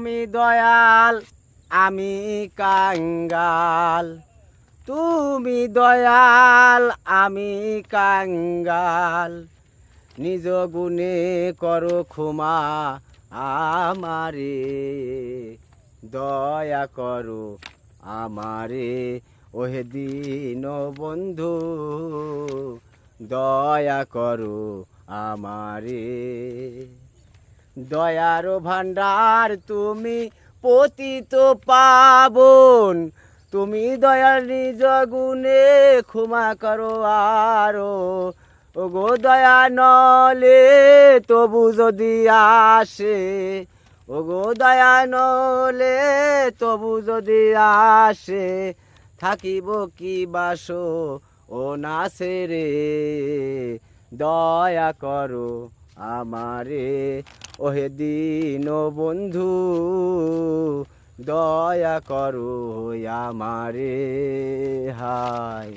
তুমি দয়াল, আমি কাঙ্গাল। তুমি দয়াল, আমি কাঙ্গাল। নিজ গুণে করো ক্ষমা আমারে, দয়া করো আমারে। ওহে দিন বন্ধু, দয়া করো আমারে। দয়ার ভান্ডার তুমি পতিত পাবন। তুমি দয়াল নিজ গুণে ক্ষমা করো আরও। ও গো দয়া নলে তবু যদি আসে ও গো দয়া নলে তবু যদি আসে, থাকিব কি বাসো ও নাসে রে? দয়া করো। আমারে ওহে দিন বন্ধু দয়া করো আমারে হায়।